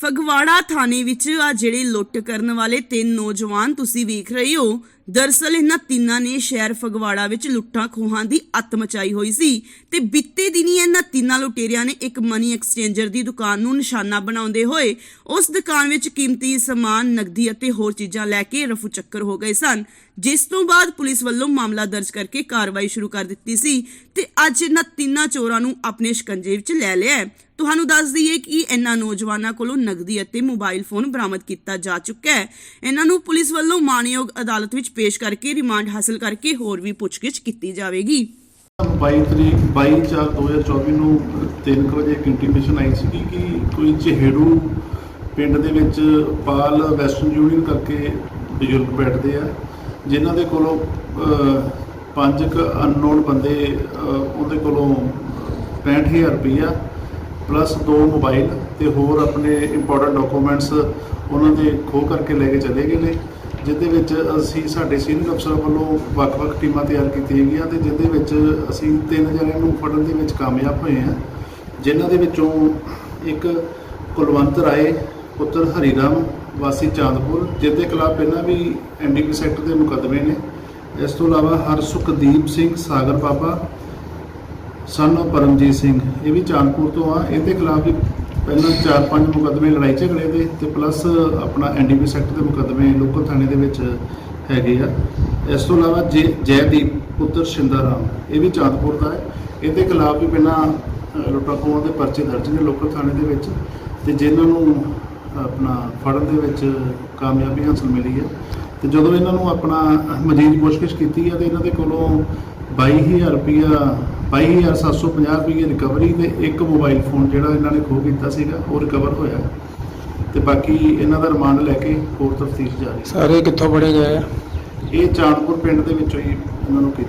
ਫਗਵਾੜਾ ਥਾਣੇ ਵਿੱਚ ਆ ਜਿਹੜੇ ਲੁੱਟ ਕਰਨ ਵਾਲੇ ਤਿੰਨ ਨੌਜਵਾਨ ਤੁਸੀਂ ਵੇਖ ਰਹੇ ਹੋ, ਦਰਸਲ ਇਹਨਾਂ ਤਿੰਨਾਂ ਨੇ ਸ਼ਹਿਰ ਫਗਵਾੜਾ ਵਿੱਚ ਲੁੱਟਾਂ ਖੋਹਾਂ ਦੀ ਅੱਤ ਮਚਾਈ ਹੋਈ ਸੀ ਤੇ ਬਿੱਤੇ ਦਿਨੀ ਇਹਨਾਂ ਤਿੰਨਾਂ ਲੁਟੇਰਿਆਂ ਨੇ ਇੱਕ ਮਨੀ ਐਕਸਚੇਂਜਰ ਦੀ ਦੁਕਾਨ ਨੂੰ ਨਿਸ਼ਾਨਾ ਬਣਾਉਂਦੇ ਹੋਏ ਉਸ ਦੁਕਾਨ ਵਿੱਚ ਕੀਮਤੀ ਸਮਾਨ, ਨਕਦੀ ਅਤੇ ਹੋਰ ਚੀਜ਼ਾਂ ਲੈ ਕੇ ਰਫੂ ਚੱਕਰ ਹੋ ਗਏ ਸਨ, ਜਿਸ ਤੋਂ ਬਾਅਦ ਪੁਲਿਸ ਵੱਲੋਂ ਮਾਮਲਾ ਦਰਜ ਕਰਕੇ ਕਾਰਵਾਈ ਸ਼ੁਰੂ ਕਰ ਦਿੱਤੀ ਸੀ ਤੇ ਅੱਜ ਇਹਨਾਂ ਤਿੰਨਾਂ ਚੋਰਾਂ ਨੂੰ ਆਪਣੇ ਸ਼ਿਕੰਜੇ ਵਿੱਚ ਲੈ ਲਿਆ ਤੁਹਾਨੂੰ ਦੱਸ ਦਈਏ ਕਿ ਇਹਨਾਂ ਨੌਜਵਾਨਾਂ ਕੋਲੋਂ ਨਗਦੀ ਅਤੇ ਮੋਬਾਈਲ ਫੋਨ ਬਰਾਮਦ ਕੀਤਾ ਜਾ ਚੁੱਕਾ ਹੈ। ਇਹਨਾਂ ਨੂੰ ਪੁਲਿਸ ਵੱਲੋਂ ਮਾਣਯੋਗ ਅਦਾਲਤ ਵਿੱਚ ਪੇਸ਼ ਕਰਕੇ ਰਿਮਾਂਡ ਹਾਸਲ ਕਰਕੇ ਹੋਰ ਵੀ ਪੁੱਛਗਿੱਛ ਕੀਤੀ ਜਾਵੇਗੀ। 22 ਤਰੀਕ 22 ਚਾਰ 2024 ਨੂੰ 3 ਵਜੇ ਇੱਕ ਇੰਟੀਮੇਸ਼ਨ ਆਈ ਸੀ ਕਿ ਕੋਈ ਚਿਹੜੂ ਪਿੰਡ ਦੇ ਵਿੱਚ ਪਾਲ ਵੈਸਟਰਨ ਯੂਨੀਅਨ ਕਰਕੇ ਬਜ਼ੁਰਗ ਬੈਠਦੇ ਆ ਜਿਨ੍ਹਾਂ ਦੇ ਕੋਲੋਂ ਪੰਜ ਕ ਅਨਨੋਨ ਬੰਦੇ ਅਹ, ਉਹਦੇ ਕੋਲੋਂ 65000 ਰੁਪਈਆ ਪਲੱਸ ਦੋ ਮੋਬਾਈਲ ਤੇ ਹੋਰ ਆਪਣੇ ਇੰਪੋਰਟੈਂਟ ਡਾਕੂਮੈਂਟਸ ਉਹਨਾਂ ਦੇ ਖੋਹ ਕਰਕੇ ਲੈ ਕੇ ਚਲੇ ਗਏ ਨੇ, ਜਿਹਦੇ ਵਿੱਚ ਅਸੀਂ ਸਾਡੇ ਸੀਨੀਅਰ ਅਫਸਰ ਵੱਲੋਂ ਵੱਖ-ਵੱਖ ਟੀਮਾਂ ਤਿਆਰ ਕੀਤੀਆਂ ਗਈਆਂ ਤੇ ਜਿਹਦੇ ਵਿੱਚ ਅਸੀਂ ਤਿੰਨ ਜਣਿਆਂ ਨੂੰ ਫੜਨ ਦੇ ਵਿੱਚ ਕਾਮਯਾਬ ਹੋਏ ਹਾਂ, ਜਿਨ੍ਹਾਂ ਦੇ ਵਿੱਚੋਂ ਇੱਕ ਕੁਲਵੰਤ ਰਾਏ, ਪੁੱਤਰ ਹਰੀਰਾਮ, ਵਾਸੀ ਚਾਂਦਪੁਰ, ਜਿਹਦੇ ਖਿਲਾਫ ਪਹਿਲਾਂ ਵੀ ਐਨਡੀਪੀ ਸੈਕਟਰ ਦੇ ਮੁਕੱਦਮੇ ਨੇ। ਇਸ ਤੋਂ ਇਲਾਵਾ ਹਰਸੁਖਦੀਪ ਸਿੰਘ ਸਾਗਰ ਬਾਬਾ ਸਨ of ਪਰਮਜੀਤ ਸਿੰਘ ਇਹ ਵੀ ਚਾਂਦਪੁਰ ਤੋਂ ਆ। ਇਹਦੇ ਖਿਲਾਫ ਵੀ ਪਹਿਲਾਂ 4-5 ਮੁਕੱਦਮੇ ਲੜਾਈ ਝਗੜੇ ਦੇ ਤੇ ਪਲੱਸ ਆਪਣਾ ਐਨਡੀਪੀ ਸੈਕਟਰ ਦੇ ਮੁਕੱਦਮੇ ਲੋਕਲ ਥਾਣੇ ਦੇ ਵਿੱਚ ਹੈਗੇ ਆ। ਇਸ ਤੋਂ ਇਲਾਵਾ ਜੈ- ਜੈਦੀਪ ਪੁੱਤਰ ਸ਼ਿੰਦਾਰਾਮ ਇਹ ਵੀ ਚਾਂਦਪੁਰ ਦਾ ਹੈ। ਇਹਦੇ ਖਿਲਾਫ ਵੀ ਪਹਿਲਾਂ ਅ, ਲੁੱਟਾਂ ਖੋਹਾਂ ਦੇ ਪਰਚੇ ਦਰਜ ਨੇ ਲੋਕਲ ਥਾਣੇ ਦੇ ਵਿੱਚ ਤੇ ਜਿਨ੍ਹਾਂ ਨੂੰ ਆਪਣਾ ਫੜਨ ਦੇ ਵਿੱਚ ਕਾਮਯਾਬੀ ਹਾਸਲ ਮਿਲੀ ਹੈ। ਤੇ ਜਦੋਂ ਇਹਨਾਂ ਨੂੰ ਆਪਣਾ ਮਜ਼ੀਦ ਪੁੱਛਗਿੱਛ ਕੀਤੀ ਹੈ ਤੇ ਇਹਨਾਂ ਦੇ ਕੋਲੋਂ 22000 ਰੁਪਇਆ 22750 ਰੁਪਏ ਰਿਕਵਰੀ ਤੇ ਇੱਕ ਮੋਬਾਈਲ ਫੋਨ ਜਿਹੜਾ ਇਹਨਾਂ ਨੇ ਖੋਹ ਕੀਤਾ ਸੀਗਾ ਉਹ ਰਿਕਵਰ ਹੋਇਆ ਤੇ ਬਾਕੀ ਇਹਨਾਂ ਦਾ ਰਿਮਾਂਡ ਲੈ ਕੇ ਹੋਰ ਤਫਤੀਸ਼ ਜਾਰੀ ਸਾਰੇ ਕਿੱਥੋਂ ਫੜੇ ਗਏ ਆ? ਇਹ ਚਾਂਦਪੁਰ ਪਿੰਡ ਦੇ ਵਿੱਚੋਂ ਹੀ ਇਹਨਾਂ ਨੂੰ ਕੀਤਾ।